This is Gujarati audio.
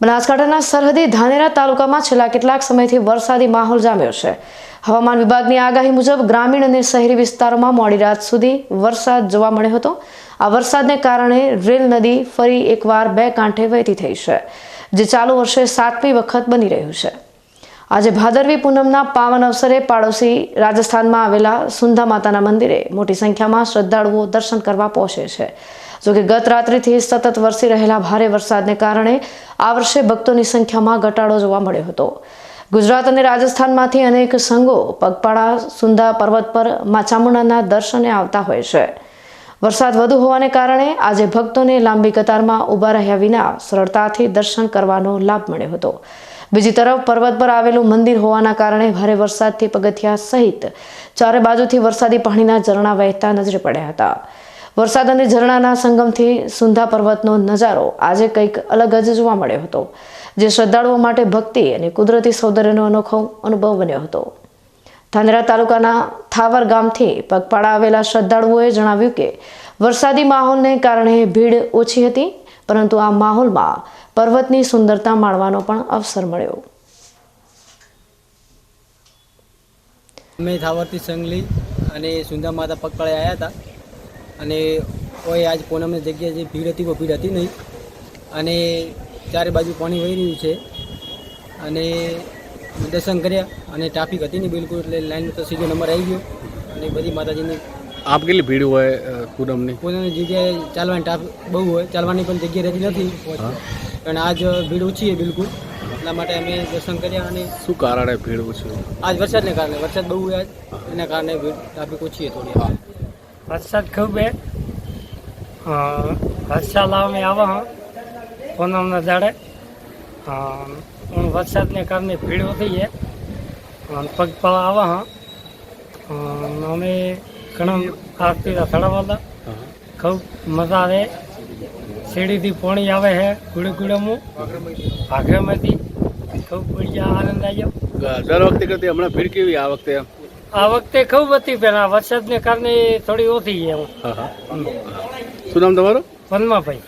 બનાસકાંઠાના સરહદી ધાનેરા તાલુકામાં છેલ્લા કેટલાક સમયથી વરસાદી માહોલ જામ્યો છે. હવામાન વિભાગની આગાહી મુજબ ગ્રામીણ અને શહેરી વિસ્તારોમાં મોડી રાત સુધી વરસાદ જોવા મળ્યો હતો. આ વરસાદને કારણે રેલ નદી ફરી એકવાર બે કાંઠે વહેતી થઈ છે, જે ચાલુ વર્ષે સાતમી વખત બની રહ્યું છે. આજે ભાદરવી પૂનમના પાવન અવસરે પાડોશી રાજસ્થાનમાં આવેલા સુંધા માતાના મંદિરે મોટી સંખ્યામાં શ્રદ્ધાળુઓ દર્શન કરવા પહોંચે છે. જોકે ગત રાત્રિથી સતત વરસી રહેલા ભારે વરસાદને કારણે આ વર્ષે ભક્તોની સંખ્યામાં ઘટાડો જોવા મળ્યો હતો. ગુજરાત અને રાજસ્થાનમાંથી અનેક સંઘો પગપાળા સુંધા પર્વત પર મા ચામુંડાના દર્શને આવતા હોય છે. વરસાદ વધુ હોવાને કારણે આજે ભક્તોને લાંબી કતારમાં ઊભા રહ્યા વિના સરળતાથી દર્શન કરવાનો લાભ મળ્યો હતો. બીજી તરફ પર્વત પર આવેલું મંદિર હોવાના કારણે ભારે વરસાદથી પગથિયા સહિત ચારે બાજુથી વરસાદી પાણીના ઝરણા વહેતા નજરે પડ્યા હતા. વરસાદ અને ઝરણાના સંગમથી સુંધા પર્વતનો નજારો આજે કંઈક અલગ જ જોવા મળ્યો હતો, જે શ્રદ્ધાળુઓ માટે ભક્તિ અને કુદરતી સૌંદર્યનો અનોખો અનુભવ બન્યો હતો. ધાનેરા તાલુકાના થાવર ગામથી પગપાળા આવેલા શ્રદ્ધાળુઓએ જણાવ્યું કે વરસાદી માહોલને કારણે ભીડ ઓછી હતી પરંતુ આ માહોલમાં પર્વતની સુંદરતા માણવાનો પણ અવસર મળ્યો. અમે થાવરથી સંગલી અને સુંદર માતા પગપાળે આવ્યા હતા. અને કોઈ આજ પૂનમની જગ્યાએ જે ભીડ હતી, કોઈ ભીડ હતી નહીં. અને ચારે બાજુ પાણી વહી રહ્યું છે. અને દર્શન કર્યા અને ટ્રાફિક હતી નહીં બિલકુલ, એટલે લાઈન તો સીધો નંબર આવી ગયો. અને બધી માતાજીની આપ કેટલી ભીડ હોય કુદમની? પૂનમની જગ્યાએ ચાલવાની ટ્રાફિક બહુ હોય ચાલવાની પણ જગ્યા રહેતી નથી. પણ આજ ભીડ ઓછી છે બિલકુલ. એટલા માટે અમે દર્શન કર્યા અને શું કારણે ભીડ ઓછી આજ વરસાદને કારણે વરસાદ બહુ હોય આજ. એના કારણે ભીડ ટ્રાફિક ઓછી છે થોડી. વરસાદ ખૂબ હે વરસાદ અમે આવા હા પૂનમના દાડે અ, વરસાદને કારણે ભીડ વધી છે. પગપાળા આવા હા. અમે ઘણા આરતીના ચડાવેલા હા. ખૂબ મજા આવે. શેરીથી પાણી આવે છે ગુડે ગુડેમાં ભાગરેમાંથી ખૂબ બઢિયા આનંદ આવ્યો. દર વખતે કરતી હમણાં ભીડ કેવી આ વખતે? આ વખતે ખૂબ હતી પહેલાં વરસાદને કારણે થોડી ઓછી છે શું નામ તમારું? વનમાભાઈ